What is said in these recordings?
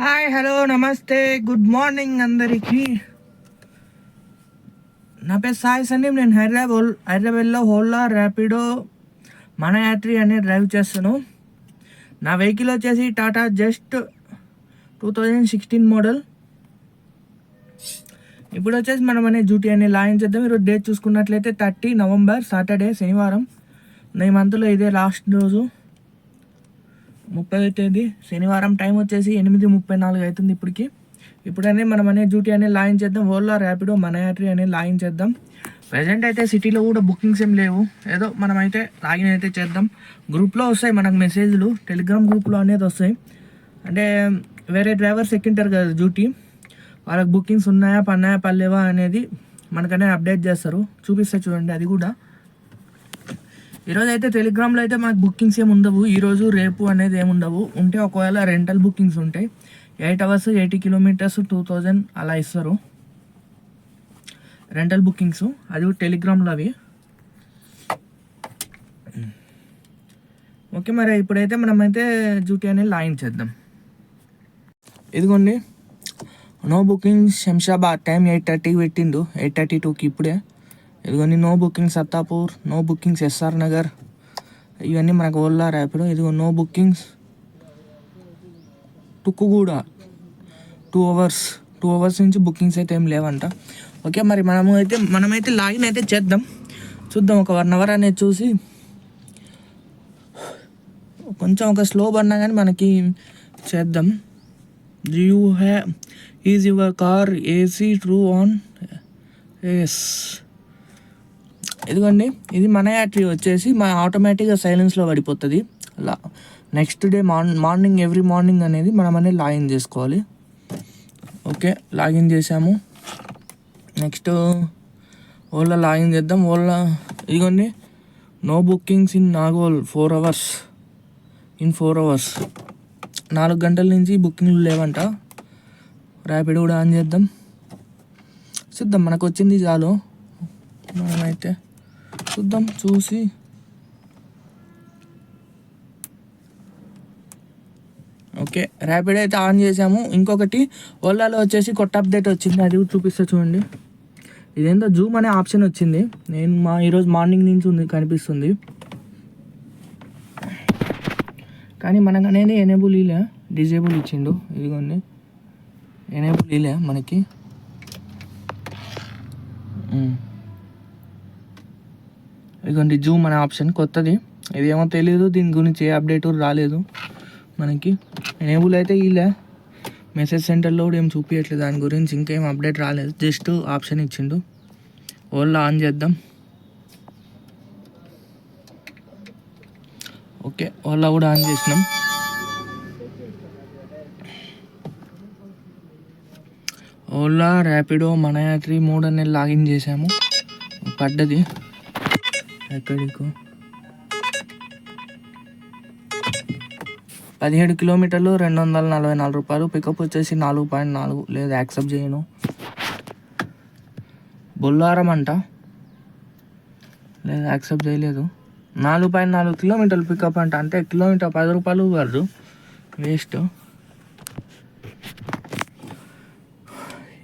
Hi hello నమస్తే good morning అందరికీ. నా పేరు సాయి సందీప్ నేను హైదరాబాద్ హైదరాబాద్లో హోల్లా ర్యాపిడో మన యాత్రి అనే డ్రైవ్ చేస్తాను. నా వెహికల్ వచ్చేసి Tata just two thousand sixteen model. ఇప్పుడు వచ్చేసి మనం అనే డ్యూటీ అనే లాయించేద్దాం ఈరోజు డేట్ చూసుకున్నట్లయితే థర్టీ నవంబర్ సాటర్డే శనివారం. ఈ మంత్లో ఇదే లాస్ట్ రోజు. ముప్పై తేదీ శనివారం టైం వచ్చేసి ఎనిమిది ముప్పై నాలుగు అవుతుంది ఇప్పటికి. ఇప్పుడనే మనం అనే డ్యూటీ అనేది లాగిన్ చేద్దాం. ఓలా ర్యాపిడో మన యాట్రీ అనేది లాగిన్ చేద్దాం. ప్రజెంట్ అయితే సిటీలో కూడా బుకింగ్స్ ఏం లేవు. ఏదో మనం అయితే లాగిన్ అయితే చేద్దాం. గ్రూప్లో వస్తాయి మనకు మెసేజ్లు టెలిగ్రామ్ గ్రూప్లో అనేది వస్తాయి. అంటే వేరే డ్రైవర్స్ ఎక్కింటారు కదా డ్యూటీ వాళ్ళకి బుకింగ్స్ ఉన్నాయా పన్నాయా పర్లేవా అనేది మనకనే అప్డేట్ చేస్తారు. చూపిస్తే చూడండి అది కూడా. ఈరోజు అయితే టెలిగ్రామ్లో అయితే మనకు బుకింగ్స్ ఏమి ఉండవు. ఈరోజు రేపు అనేది ఏమి ఉండవు. ఉంటే ఒకవేళ రెంటల్ బుకింగ్స్ ఉంటాయి eight hours eighty kilometres two thousand అలా ఇస్తారు. రెంటల్ బుకింగ్స్ అది టెలిగ్రామ్లో అవి. ఓకే మరి ఇప్పుడైతే మనమైతే డ్యూటీ అనేది లాయిన్ చేద్దాం. ఇదిగోండి. No booking Shamshabad time eight థర్టీకి పెట్టిండు. ఎయిట్ థర్టీ టూకి ఇప్పుడే. ఇదిగోని no booking Sattapur no bookings SR Nagar. ఇవన్నీ మనకు ఓలా ర్యాపిడో ఇదిగో no bookings Tukkuguda. Two hours two hours నుంచి బుకింగ్స్ అయితే ఏం లేవంట. ఓకే మరి మనము అయితే మనమైతే లాగిన్ అయితే చేద్దాం. చూద్దాం ఒక వన్ అవర్ అనేది చూసి. కొంచెం ఒక స్లో పడినా కానీ మనకి చేద్దాం. You ha is your car AC true on yes ఇదిగోండి ఇది మన యాట్రీ వచ్చేసి మా ఆటోమేటిక్గా సైలెన్స్లో పడిపోతుంది. అలా next day morning morning every morning అనేది మనం అనేది లాగిన్ చేసుకోవాలి. ఓకే లాగిన్ చేసాము నెక్స్ట్ ఓలా లాగిన్ చేద్దాం. ఓలా ఇదిగోండి. No bookings in Nagole four hours. In four hours. నాలుగు గంటల నుంచి బుకింగ్లు లేవంట. ర్యాపిడ్ కూడా ఆన్ చేద్దాం. చూద్దాం మనకు వచ్చింది చాలు. మనమైతే చూద్దాం చూసి ఓకే ర్యాపిడ్ అయితే ఆన్ చేసాము. ఇంకొకటి ఓలాలో వచ్చేసి కొత్త అప్డేట్ వచ్చింది. అది కూడా చూపిస్తా చూడండి. ఇదేందో జూమ్ అనే ఆప్షన్ వచ్చింది. నేను మా ఈరోజు మార్నింగ్ నుంచి ఉంది కనిపిస్తుంది. కానీ మనకు అనేది ఎనేబుల్ ఇలా. డిజేబుల్ ఇచ్చిండు. ఇదిగోండి. ఎనేబుల్ ఇలా మనకి. Hmm. ఇదిగోండి జూమ్ అనే ఆప్షన్ కొత్తది. ఇదేమో తెలియదు దీని గురించి ఏ అప్డేట్ రాలేదు మనకి. ఎనేబుల్ అయితే ఇలా మెసేజ్ సెంటర్లో కూడా ఏం చూపించట్లేదు దాని గురించి ఇంకేం అప్డేట్ రాలేదు. జస్ట్ ఆప్షన్ ఇచ్చిండు. ఓలా ఆన్ చేద్దాం. ఓకే ఓలా కూడా ఆన్ చేసినాం. ఓలా ర్యాపిడో మన యాత్రి మూడు నెలలు లాగిన్ చేసాము పడ్డది. ఎక్కడికో పదిహేడు కిలోమీటర్లు రెండు వందల నలభై నాలుగు రూపాయలు. పికప్ వచ్చేసి నాలుగు పాయింట్ నాలుగు. లేదు యాక్సెప్ట్ చేయను. బొల్లారం అంట. లేదు యాక్సెప్ట్ చేయలేదు. నాలుగు పాయింట్ నాలుగు కిలోమీటర్లు పికప్ అంట. అంటే కిలోమీటర్ పది రూపాయలు పడదు. వేస్ట్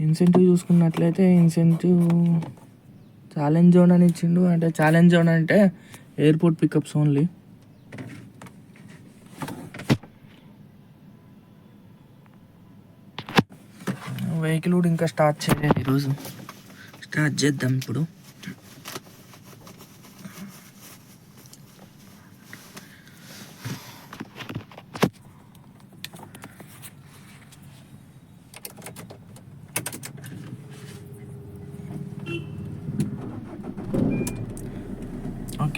ఇన్సెంటివ్ చూసుకున్నట్లయితే ఇన్సెంటివ్ ఛాలెంజ్ జోన్ అని ఇచ్చిండు. అంటే ఛాలెంజ్ జోన్ అంటే ఎయిర్పోర్ట్ పికప్స్ ఓన్లీ వెహికల్ కూడా ఇంకా స్టార్ట్ చేయలేదు ఈరోజు. స్టార్ట్ చేద్దాం ఇప్పుడు.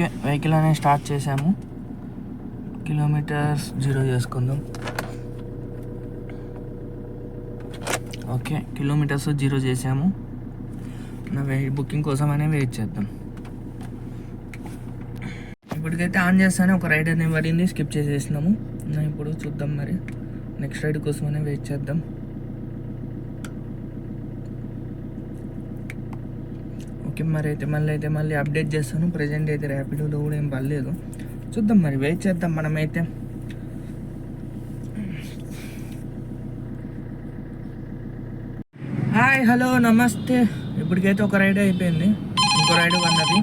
ఓకే వెహికల్ అనేది స్టార్ట్ చేసాము కిలోమీటర్స్ జీరో చేసుకుందాం. ఓకే కిలోమీటర్స్ జీరో చేసాము నా వెయిట్ బుకింగ్ కోసం అనే వెయిట్ చేద్దాం. ఇప్పటికైతే ఆన్ చేస్తానే ఒక రైడ్ అనేది పడింది స్కిప్ చేసేసినాము. ఇప్పుడు చూద్దాం మరి. నెక్స్ట్ రైడ్ కోసమనే వెయిట్ చేద్దాం. ఓకే మరి అయితే మళ్ళీ అయితే మళ్ళీ అప్డేట్ చేస్తాను. ప్రజెంట్ అయితే ర్యాపిడోలో కూడా ఏం పర్లేదు చూద్దాం మరి వెయిట్ చేద్దాం మనమైతే. హాయ్ హలో నమస్తే. ఇప్పటికైతే ఒక రైడ్ అయిపోయింది. ఇంకో రైడ్ ఉన్నది.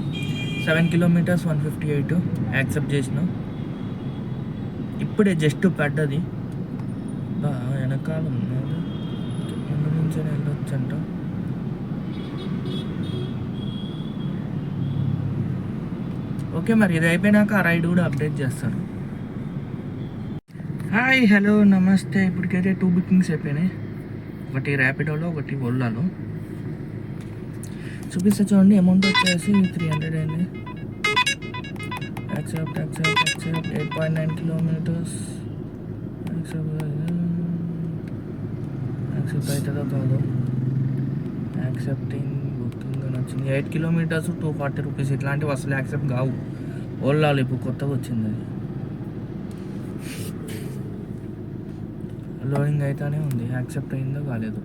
Seven kilometres one fifty eight accept చేసిన. ఇప్పుడే జస్ట్ పడ్డది. వెనకాల ఉన్నది. ముందు నుంచి వెళ్ళొచ్చంట? ఓకే మరి ఇది అయిపోయినాక ఆ రైడ్ కూడా అప్డేట్ చేస్తాను హాయ్ హలో నమస్తే ఇప్పటికైతే టూ బుకింగ్స్ అయిపోయినాయి ఒకటి ర్యాపిడోలో ఒకటి ఓలాలో చూపిస్తా చూడండి అమౌంట్ వచ్చేసి త్రీ హండ్రెడ్ అయింది accept accept accept eight point nine kilometres accept accept అవుతుందో కాదు యాక్సెప్టింగ్ వచ్చింది. Eight kilometres two forty rupees ఇట్లాంటివి అసలు యాక్సెప్ట్ కావు. ఓలాలో ఇప్పుడు కొత్తగా వచ్చింది. అది లోడింగ్ అయితేనే ఉంది. యాక్సెప్ట్ అయిందో కాలేదు.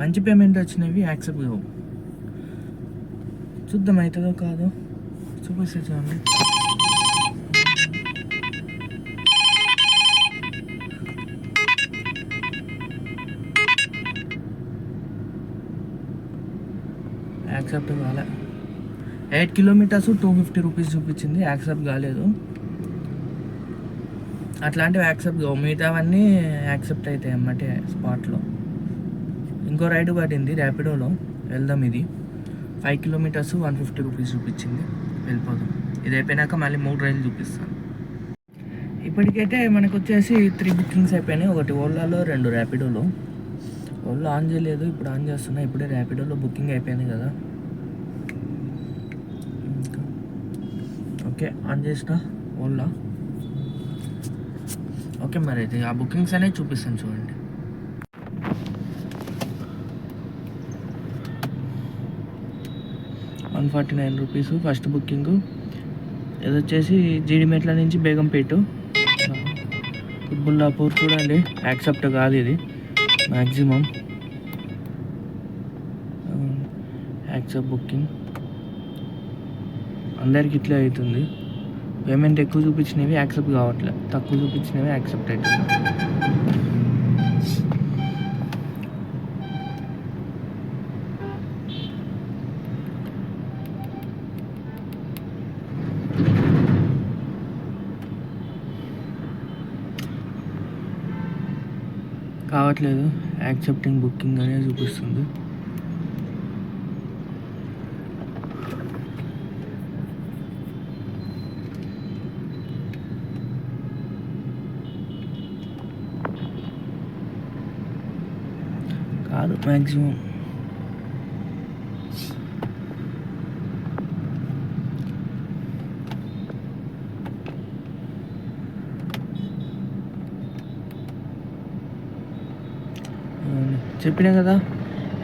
మంచి పేమెంట్ వచ్చినవి యాక్సెప్ట్ కావు. చూద్దాం అవుతుందో కాదో. చూపిస్తే చూడండి యాక్సెప్ట్ కాలే. Eight kilometres two fifty rupees చూపించింది యాక్సెప్ట్ కాలేదు. అట్లాంటివి యాక్సెప్ట్ కావు మిగతావన్నీ యాక్సెప్ట్ అవుతాయి అన్నమాట స్పాట్లో. ఇంకో రైడ్ పడింది ర్యాపిడోలో వెళ్దాం ఇది. Five kilometres one fifty rupees చూపించింది వెళ్ళిపోదాం. ఇది అయిపోయినాక మళ్ళీ మూడు రైళ్ళు చూపిస్తాను. ఇప్పటికైతే మనకు వచ్చేసి త్రీ బుకింగ్స్ అయిపోయినాయి. ఒకటి ఓలాలో రెండు ర్యాపిడోలో. ఓలా ఆన్ చేయలేదు ఇప్పుడు ఆన్ చేస్తున్నా ఇప్పుడే ర్యాపిడోలో బుకింగ్ అయిపోయింది కదా. ఓకే ఆన్ చేసిన ఓలా ఓకే మరి అయితే ఆ బుకింగ్స్ అనేవి చూపిస్తాను చూడండి. One forty nine rupees first booking. ఇది వచ్చేసి జీడిమెట్ల నుంచి బేగంపేట. కుత్బుల్లాపూర్ చూడండి యాక్సెప్ట్ కాదు ఇది. Maximum accept booking. అందరికి ఇట్లా అవుతుంది. పేమెంట్ ఎక్కువ చూపించినవి యాక్సెప్ట్ కావట్లేదు తక్కువ చూపించినవి యాక్సెప్ట్ అవుతుంది కావట్లేదు. యాక్సెప్టింగ్ బుకింగ్ అనేది చూపిస్తుంది కాదు మ్యాక్సిమం చెప్పినా కదా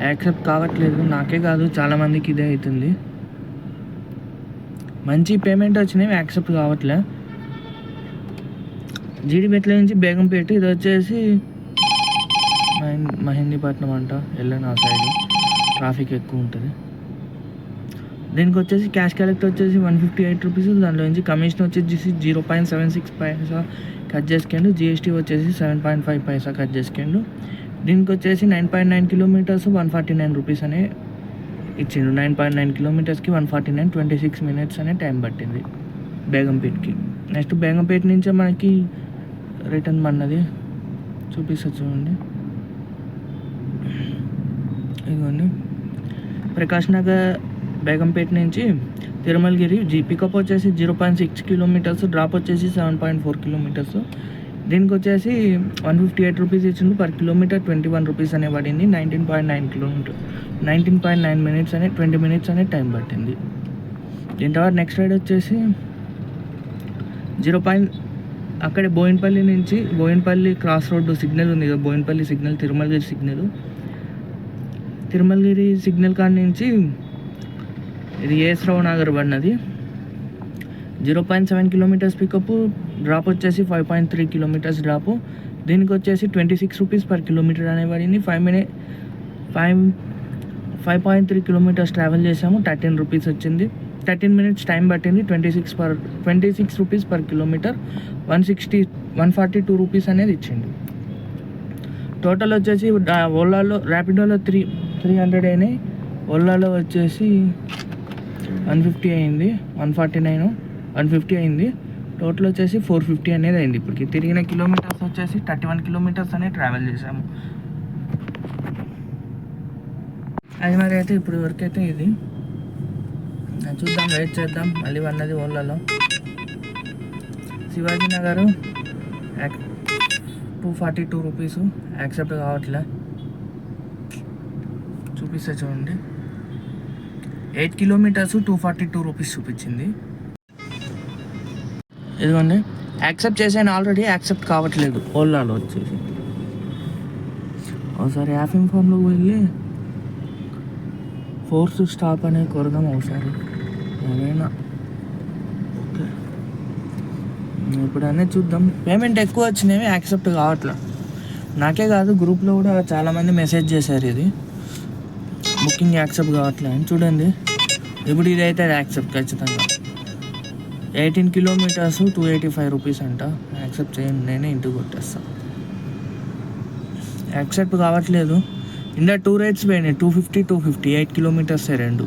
యాక్సెప్ట్ కావట్లేదు. నాకే కాదు చాలామందికి ఇదే అవుతుంది. మంచి పేమెంట్ వచ్చినవి యాక్సెప్ట్ కావట్లే. జీడిమెట్ల నుంచి బేగంపేట ఇది వచ్చేసి మహిన్ మహిందీపట్నం అంట వెళ్ళాను ఆ సైడ్ ట్రాఫిక్ ఎక్కువ ఉంటుంది. దీనికి వచ్చేసి క్యాష్ కలెక్ట్ వచ్చేసి వన్ ఫిఫ్టీ ఎయిట్ రూపీస్ దాంట్లో నుంచి కమిషన్ వచ్చేసి zero point seven six paisa cut చేసుకోండు. GST వచ్చేసి seven point five paisa cut చేసుకోండు. దీనికి వచ్చేసి nine point nine kilometres one forty nine rupees అనే ఇచ్చిండు. Nine point nine కిలోమీటర్స్కి one forty nine twenty six minutes అనే time పట్టింది బేగంపేట్కి. Next Begumpet నుంచే మనకి రిటర్న్ మన్నది చూపిస్తా చూడండి. ఇదిగోండి ప్రకాష్ నగర్ బేగంపేట నుంచి తిరుమలగిరి జీ పికప్ వచ్చేసి zero point six kilometres drop వచ్చేసి సెవెన్ పాయింట్ ఫోర్ కిలోమీటర్స్. దీనికి వచ్చేసి వన్ ఫిఫ్టీ ఎయిట్ రూపీస్ ఇచ్చింది per kilometre twenty one rupees అనే పడింది. Nineteen point nine kilometre nineteen point nine minutes అనే ట్వంటీ మినిట్స్ అనే టైం పట్టింది. దీని తర్వాత నెక్స్ట్ రైడ్ వచ్చేసి జీరో పాయింట్ అక్కడే బోయిన్పల్లి నుంచి బోయిన్పల్లి క్రాస్ రోడ్డు సిగ్నల్ ఉంది కదా Boinapally signal Tirumalagiri signal. Tirumalagiri signal కాడ నుంచి ఇది ఏ నగర్ పడినది? Zero point seven kilometers pickup drop వచ్చేసి five point three kilometers drop దీనికి వచ్చేసి twenty six rupees per kilometer అనే పడింది. Five minute five five point three kilometers travel చేసాము థర్టీన్ రూపీస్ వచ్చింది. థర్టీన్ మినిట్స్ టైం పట్టింది. Twenty six per twenty six rupees per kilometer. One sixty one forty two rupees అనేది ఇచ్చింది. Total వచ్చేసి ఓలాలో ర్యాపిడోలో త్రీ త్రీ హండ్రెడ్ అయినాయి. ఓలాలో వచ్చేసి వన్ ఫిఫ్టీ అయింది. One forty nine one fifty అయింది. టోటల్ వచ్చేసి ఫోర్ ఫిఫ్టీ అనేది అయింది ఇప్పటికి. తిరిగిన కిలోమీటర్స్ వచ్చేసి థర్టీ వన్ కిలోమీటర్స్ అనేది ట్రావెల్ చేసాము అది మరి అయితే ఇప్పుడు వరకు అయితే ఇది. చూద్దాం వెయిట్ చేద్దాం. మళ్ళీ అన్నది ఓలాలో Shivaji Nagar two forty two rupees accept కావట్లే. చూపిస్తే చూడండి. Eight kilometres two forty two rupees చూపించింది. ఇదిగోండి. యాక్సెప్ట్ చేసాను ఆల్రెడీ యాక్సెప్ట్ కావట్లేదు. ఓలాలో వచ్చేసి. ఒకసారి యాప్ ఇన్ఫామ్లోకి వెళ్ళి ఫోర్స్ స్టాప్ అనేది కొరదాం ఒకసారి ఏమైనా. ఓకే. ఇప్పుడు అనేది చూద్దాం. పేమెంట్ ఎక్కువ వచ్చినవి యాక్సెప్ట్ కావట్లే. నాకే కాదు గ్రూప్లో కూడా చాలామంది మెసేజ్ చేశారు ఇది. బుకింగ్ యాక్సెప్ట్ కావట్లే. అని చూడండి. ఇప్పుడు ఇది అయితే యాక్సెప్ట్ ఖచ్చితంగా. Eighteen kilometres two eighty five rupees అంట. యాక్సెప్ట్ చేయండి నేనే ఇంటికి కొట్టేస్తాను యాక్సెప్ట్ కావట్లేదు. ఇంకా టూ రేట్స్ పోయినాయి. Two fifty two fifty. Eight kilometres రెండు.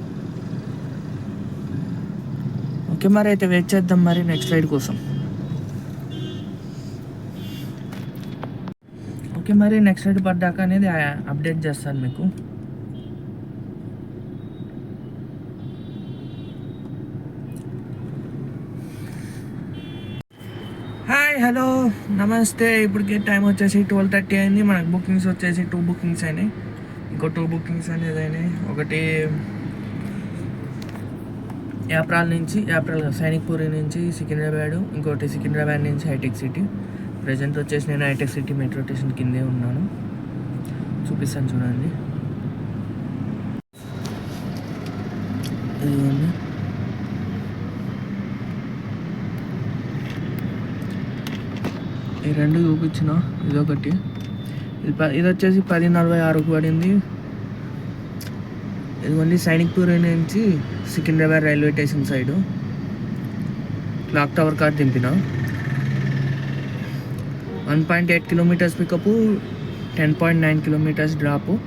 ఓకే మరి అయితే వెయిట్ చేద్దాం మరి నెక్స్ట్ రైడ్ కోసం. ఓకే మరి నెక్స్ట్ రైడ్ పడ్డాక అనేది అప్డేట్ చేస్తాను మీకు. హాయ్ హలో నమస్తే. ఇప్పటికే టైం వచ్చేసి ట్వెల్వ్ థర్టీ అయింది. మనకు బుకింగ్స్ వచ్చేసి టూ బుకింగ్స్ అయినాయి. ఇంకో టూ బుకింగ్స్ అనేది అయినాయి. ఒకటి ఏప్రిల్ నుంచి ఏప్రిల్ సైనిక్పూరి నుంచి సికింద్రాబాద్ ఇంకోటి సికింద్రాబాద్ నుంచి హైటెక్ సిటీ. ప్రజెంట్ వచ్చేసి నేను హైటెక్ సిటీ మెట్రో స్టేషన్ కిందే ఉన్నాను. చూపిస్తాను చూడండి. ఇదిగోండి ఈ రెండు చూపించిన ఇదొకటి. ఇది ప- ఇది వచ్చేసి పది నలభై ఆరుకు పడింది. ఇది ఓన్లీ సైనిక్పూర్ నుంచి Secunderabad railway station side. Clock tower car దింపిన. One point eight kilometres pickup ten point nine kilometres drop.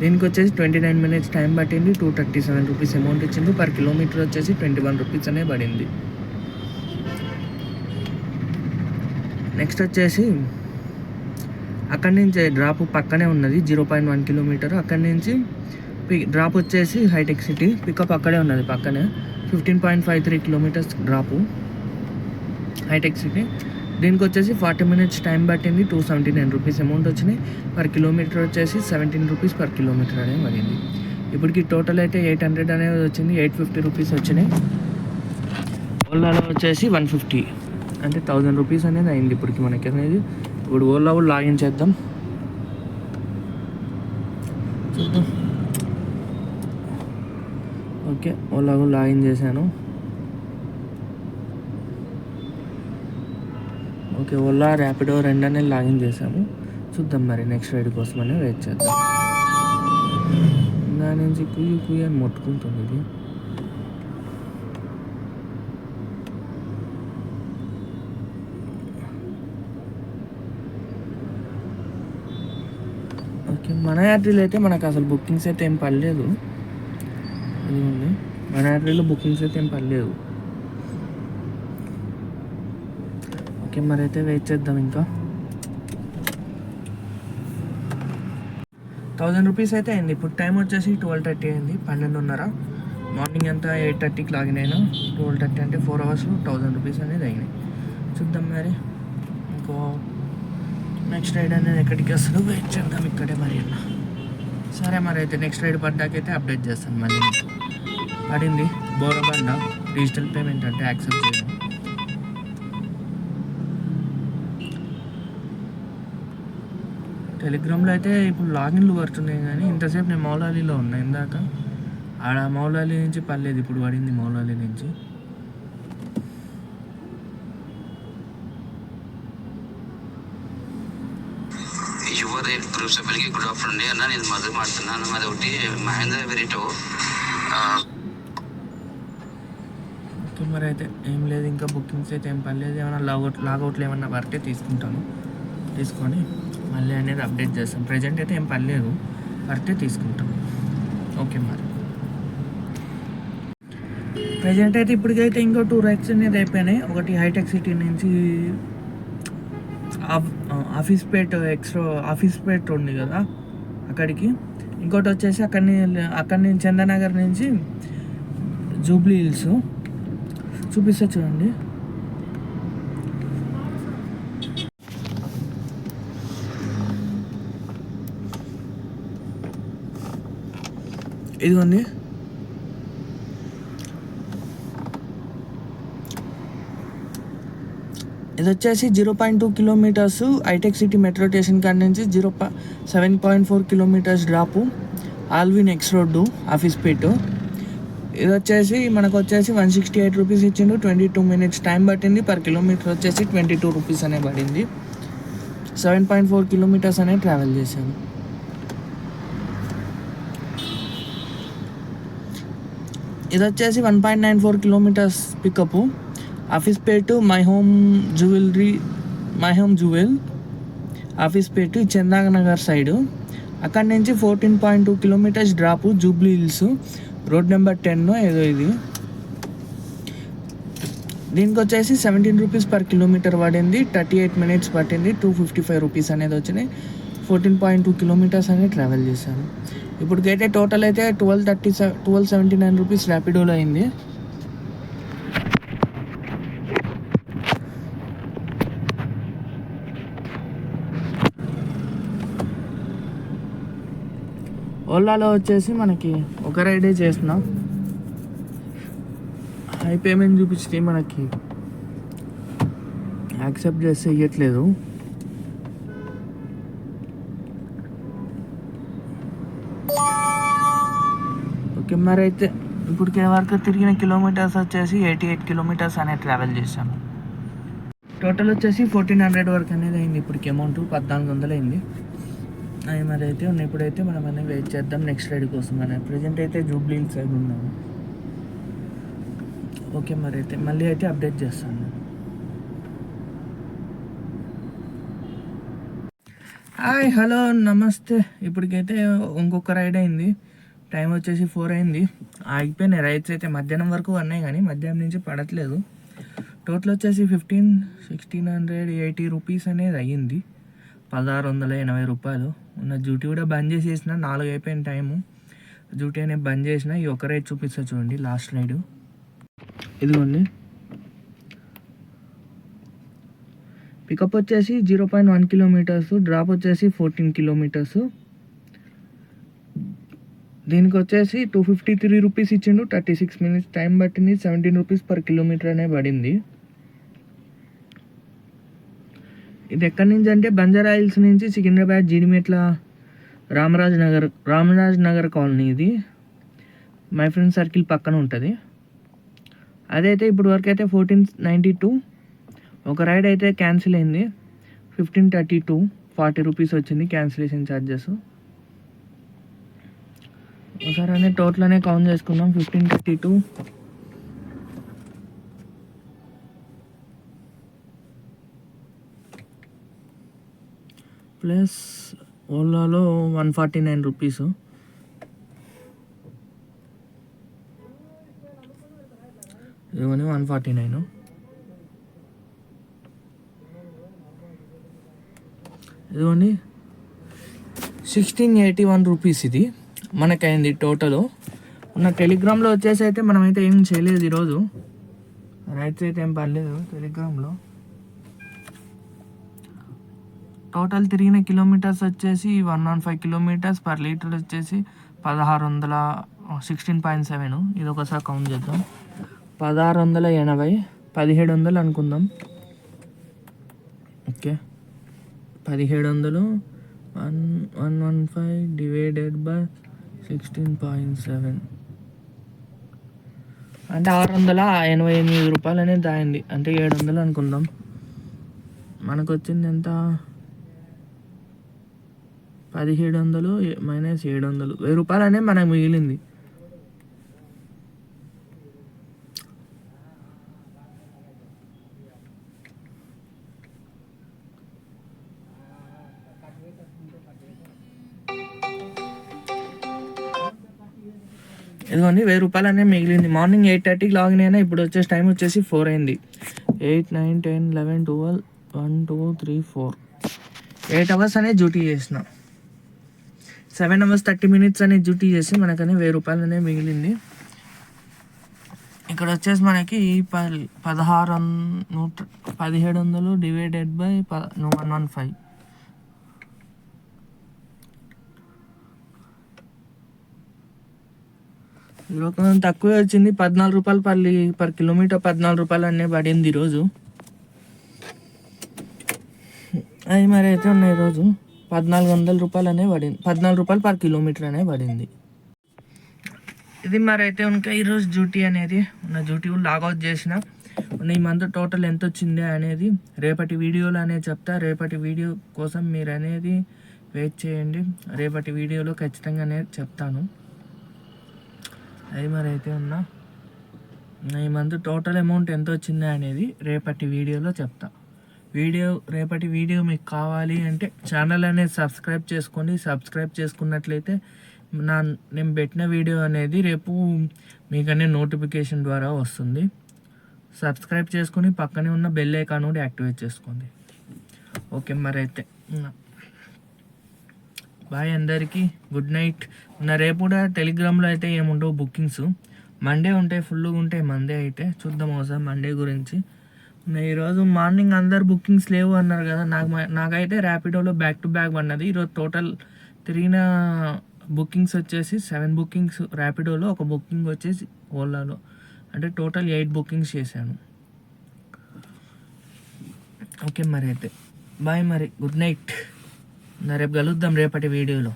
దీనికి వచ్చేసి ట్వంటీ నైన్ మినిట్స్ టైం పట్టింది. Two thirty seven rupees amount ఇచ్చింది పర్ కిలోమీటర్ వచ్చేసి ట్వంటీ వన్ రూపీస్ అనే పడింది. Next వచ్చేసి అక్కడి నుంచి డ్రాప్ పక్కనే ఉన్నది జీరో పాయింట్ వన్ కిలోమీటర్ అక్కడి నుంచి డ్రాప్ వచ్చేసి హైటెక్ సిటీ పికప్ అక్కడే ఉన్నది పక్కనే. Fifteen point five three kilometres drop hitech City దీనికి వచ్చేసి ఫార్టీ మినిట్స్ టైం పట్టింది two seventy nine rupees amount వచ్చినాయి. పర్ కిలోమీటర్ వచ్చేసి సెవెంటీన్ రూపీస్ పర్ కిలోమీటర్ అనేది పడింది. ఇప్పటికి టోటల్ అయితే ఎయిట్ హండ్రెడ్ అనేది వచ్చింది ఎయిట్ ఫిఫ్టీ రూపీస్ వచ్చినాయి. ఓలాలో వచ్చేసి వన్ ఫిఫ్టీ అంటే థౌజండ్ రూపీస్ అనేది అయింది ఇప్పటికి మనకి అనేది. ఇప్పుడు ఓలా కూడా లాగిన్ చేద్దాం. చూద్దాం. ఓకే ఓలా కూడా లాగిన్ చేశాను. ఓకే ఓలా ర్యాపిడో రెండు అనేది లాగిన్ చేసాము చూద్దాం మరి నెక్స్ట్ రైడ్ కోసమని వెయిట్ చేద్దాం. దాని నుంచి కుయ్యి కుయ్యి అని మొట్టుకుంటుంది ఇది. ఓకే. మన యాత్రలో అయితే మనకు అసలు బుకింగ్స్ అయితే ఏం పడలేదు. అదిగోండి మన యాత్రలో బుకింగ్స్ అయితే ఏం పడలేదు. ఓకే మరి అయితే వెయిట్ చేద్దాం ఇంకా. థౌజండ్ రూపీస్ అయితే అయింది. ఇప్పుడు టైం వచ్చేసి ట్వెల్వ్ థర్టీ అయింది. పన్నెండున్నర. మార్నింగ్ అంతా ఎయిట్ థర్టీకి లాగిన్ అయినా ట్వెల్వ్ థర్టీ అంటే ఫోర్ అవర్స్ థౌజండ్ రూపీస్ అనేది అయినాయి. చూద్దాం మరి. ఇంకో నెక్స్ట్ రైడ్ అనేది ఎక్కడికి వస్తాడు వెయిట్ చేద్దాం ఇక్కడే మరి అన్న. సరే మరి అయితే నెక్స్ట్ రైడ్ పడ్డాకైతే అప్డేట్ చేస్తాను మళ్ళీ మీకు. పడింది. బోరబండ డిజిటల్ పేమెంట్ అంటే యాక్సెప్ట్ చేయడం టెలిగ్రామ్లో అయితే ఇప్పుడు లాగిన్లు పడుతున్నాయి కానీ ఇంతసేపు నేను మౌలాలీలో ఉన్నా. ఇందాక ఆడ మౌలాలి నుంచి పర్లేదు ఇప్పుడు పడింది మౌలాలి నుంచి. యువ రేట్ గ్రూప్ సభ్యులకి గుడ్ ఆఫ్టర్నూన్ అన్న నేను మధు మాడుతున్నాను మాది ఒకటి మహేంద్ర వెరిటో. ఓకే మరి అయితే ఏం లేదు ఇంకా బుకింగ్స్ అయితే ఏం పర్లేదు ఏమైనా లాగౌట్ లాగౌట్లు ఏమైనా పడితే తీసుకుంటాను. తీసుకొని మళ్ళీ అనేది అప్డేట్ చేస్తాను ప్రజెంట్ అయితే ఏం పర్లేదు పడితే తీసుకుంటాం. ఓకే మరి. ప్రజెంట్ అయితే ఇప్పటికైతే ఇంకో టూ రైడ్స్ అనేది అయిపోయినాయి. ఒకటి హైటెక్ సిటీ నుంచి ఆఫీస్ పేట్ ఎక్స్ట్రా ఆఫీస్ పేట్ ఉంది కదా అక్కడికి. ఇంకోటి వచ్చేసి అక్కడి అక్కడి నుంచి చందనగర్ నుంచి జూబ్లీ హిల్స్. చూపిస్తా చూడండి. ఇదిగోండి. ఇది వచ్చేసి జీరో పాయింట్ టూ కిలోమీటర్స్ హైటెక్ సిటీ మెట్రో స్టేషన్ కాడి నుంచి జీరో పా seven point four kilometres drop Allwyn X road Hafeezpet. ఇది వచ్చేసి మనకు వచ్చేసి వన్ సిక్స్టీ ఎయిట్ రూపీస్ ఇచ్చిండు ట్వంటీ టూ మినిట్స్ టైం పట్టింది పర్ కిలోమీటర్ వచ్చేసి ట్వంటీ టూ రూపీస్ అనే పడింది. సెవెన్ పాయింట్ ఫోర్ కిలోమీటర్స్ అనే ట్రావెల్ చేశాను. ఇది వచ్చేసి one point nine four kilometres pickup. Hafeezpet My Home jewellery My Home jewel. Hafeezpet Chandanagar side. అక్కడి నుంచి fourteen point two kilometres drop Jubilee Hills. Road number ten ఏదో ఇది. దీనికి వచ్చేసి సెవెంటీన్ రూపీస్ పర్ కిలోమీటర్ పడింది. థర్టీ ఎయిట్ మినిట్స్ పట్టింది. Two fifty five rupees అనేది వచ్చినాయి. ఫోర్టీన్ పాయింట్ టూ కిలోమీటర్స్ అనేది ట్రావెల్ చేశాను. ఇప్పటికైతే టోటల్ అయితే twelve thirty twelve seventy nine rupees ర్యాపిడోలో అయింది. ఓలాలో వచ్చేసి మనకి ఒక రైడే చేస్తున్నాం. హై పేమెంట్ చూపించి మనకి యాక్సెప్ట్ చేస్తే ఇవ్వట్లేదు ఓకే మరి అయితే ఇప్పటికే వరకు తిరిగిన కిలోమీటర్స్ వచ్చేసి ఎయిటీ ఎయిట్ కిలోమీటర్స్ అనే ట్రావెల్ చేశాను టోటల్ వచ్చేసి ఫోర్టీన్ హండ్రెడ్ వరకు అనేది అయింది ఇప్పటికి అమౌంట్ పద్నాలుగు వందలు అయింది. అవి మరి అయితే ఉన్నాయి. ఇప్పుడైతే మనం అనేది వెయిట్ చేద్దాం. నెక్స్ట్ రైడ్ కోసం అని. ప్రజెంట్ అయితే జూబ్లీ సైడ్ ఉన్నాము ఓకే మరి అయితే మళ్ళీ అయితే అప్డేట్ చేస్తాను. నేను. హాయ్ హలో నమస్తే. ఇప్పటికైతే ఇంకొక రైడ్ అయింది. టైం వచ్చేసి ఫోర్ అయింది. ఆగిపోయినాయి. రైడ్స్ అయితే మధ్యాహ్నం వరకు ఉన్నాయి కానీ మధ్యాహ్నం నుంచి పడట్లేదు. టోటల్ వచ్చేసి fifteen sixteen hundred eighty rupees అనేది అయ్యింది. పదహారు వందల ఎనభై రూపాయలు. ఉన్న డ్యూటీ కూడా బంద్ చేసేసిన నాలుగు అయిపోయిన టైము డ్యూటీ అనేది బంద్ చేసిన ఈ ఒక రైడ్ చూపిస్తా చూడండి లాస్ట్ రైడ్ ఇదిగోండి. పికప్ వచ్చేసి zero point one kilometres drop వచ్చేసి ఫోర్టీన్ కిలోమీటర్స్ దీనికి వచ్చేసి టూ ఫిఫ్టీ త్రీ రూపీస్ ఇచ్చిండు థర్టీ సిక్స్ మినిట్స్ టైం పట్టింది సెవెంటీన్ రూపీస్ పర్ కిలోమీటర్ అనే పడింది. ఇది ఎక్కడి నుంచి అంటే బంజారాయిల్స్ నుంచి సికింద్రాబాద్ జీడిమెట్ల రామరాజ్ నగర్ రామరాజ్ నగర్ కాలనీ ఇది. మై ఫ్రెండ్ సర్కిల్ పక్కన ఉంటుంది. అదైతే ఇప్పుడు వరకు అయితే ఫోర్టీన్ నైంటీ టూ ఒక రైడ్ అయితే క్యాన్సిల్ అయింది. Fifteen thirty two forty rupees వచ్చింది క్యాన్సిలేషన్ ఛార్జెస్ ఒకసారి అనే టోటల్ అనే కౌంట్ చేసుకుందాం. ఫిఫ్టీన్ థర్టీ టూ ప్లస్ ఓలాలో వన్ ఫార్టీ నైన్ రూపీస్. ఇవన్నీ వన్ ఫార్టీ నైన్. ఇదిగోండి సిక్స్టీన్ ఎయిటీ వన్ రూపీస్ ఇది మనకైంది టోటల్. ఉన్న టెలిగ్రామ్లో వచ్చేసి అయితే మనమైతే ఏం చేయలేదు ఈరోజు. రైట్స్ అయితే ఏం పర్లేదు టెలిగ్రామ్లో. టోటల్ తిరిగిన కిలోమీటర్స్ వచ్చేసి one one five kilometres per litre వచ్చేసి పదహారు వందల సిక్స్టీన్ పాయింట్ సెవెన్ ఇది ఒకసారి కౌంట్ చేద్దాం. పదహారు వందల ఎనభై పదిహేడు వందలు అనుకుందాం. ఓకే. పదిహేడు వందలు one one one five divided by sixteen point seven అంటే ఆరు వందల ఎనభై ఎనిమిది రూపాయలు అనేది దాయింది. అంటే ఏడు వందలు అనుకుందాం. మనకు వచ్చింది ఎంత? పదిహేడు వందలు మైనస్ ఏడు వందలు వెయ్యి రూపాయలు అనేది మనకు మిగిలింది. ఇదిగోండి వెయ్యి రూపాయలు అనేది మిగిలింది. మార్నింగ్ ఎయిట్ థర్టీకి లాగిన్ అయినా ఇప్పుడు వచ్చేసి టైం వచ్చేసి ఫోర్ అయింది. Eight nine ten eleven twelve one two three four. Eight hours అనేది డ్యూటీ చేసినా. సెవెన్ అవర్స్ థర్టీ మినిట్స్ అనే డ్యూటీ చేసి మనకనే వెయ్యి రూపాయలు అనేది మిగిలింది. ఇక్కడ వచ్చేసి మనకి పది పదహారు నూట పదిహేడు వందలు divided by one one five. ఈరోజు కొంచెం తక్కువే వచ్చింది. పద్నాలుగు రూపాయలు పల్లి పర్ కిలోమీటర్ పద్నాలుగు రూపాయలు అనే పడింది ఈరోజు. అది మరి అయితే ఉన్నాయి ఈరోజు. పద్నాలుగు వందల రూపాయలు అనే పడింది. పద్నాలుగు రూపాయలు పర్ కిలోమీటర్ అనే పడింది. ఇది మరి అయితే ఇంకా ఈరోజు డ్యూటీ అనేది ఉన్న డ్యూటీ లాగౌట్ చేసిన. ఈ మంత్ టోటల్ ఎంత వచ్చింది అనేది రేపటి వీడియోలో అనేది చెప్తా. రేపటి వీడియో కోసం మీరు అనేది వెయిట్ చేయండి. రేపటి వీడియోలో ఖచ్చితంగా అనేది చెప్తాను. అది మరి అయితే ఉన్నా ఈ మంత్ టోటల్ అమౌంట్ ఎంత వచ్చింది అనేది రేపటి వీడియోలో చెప్తా. వీడియో రేపటి వీడియో మీకు కావాలి అంటే ఛానల్ అనేది సబ్స్క్రైబ్ చేసుకోండి సబ్స్క్రైబ్ చేసుకున్నట్లయితే నా నేను పెట్టిన వీడియో అనేది రేపు మీకనే నోటిఫికేషన్ ద్వారా వస్తుంది. సబ్స్క్రైబ్ చేసుకుని పక్కనే ఉన్న బెల్ ఐకాన్ కూడా యాక్టివేట్ చేసుకోండి. ఓకే మరి అయితే బాయ్ అందరికీ. గుడ్ నైట్ నా రేపు కూడా టెలిగ్రామ్లో అయితే ఏముండవు బుకింగ్స్ మండే ఉంటాయి ఫుల్గా ఉంటాయి మండే అయితే చూద్దాం ఒకసారి మండే గురించి. ఈరోజు మార్నింగ్ అందరు బుకింగ్స్ లేవు అన్నారు కదా నాకు మ- నాకైతే ర్యాపిడోలో బ్యాక్ టు బ్యాక్ పడినది. ఈరోజు టోటల్ తిరిగిన బుకింగ్స్ వచ్చేసి సెవెన్ బుకింగ్స్ ర్యాపిడోలో ఒక బుకింగ్ వచ్చేసి ఓలాలో. అంటే టోటల్ ఎయిట్ బుకింగ్స్ చేశాను. ఓకే మరి అయితే. బాయ్ మరి. గుడ్ నైట్ రేపు కలుద్దాం రేపటి వీడియోలో.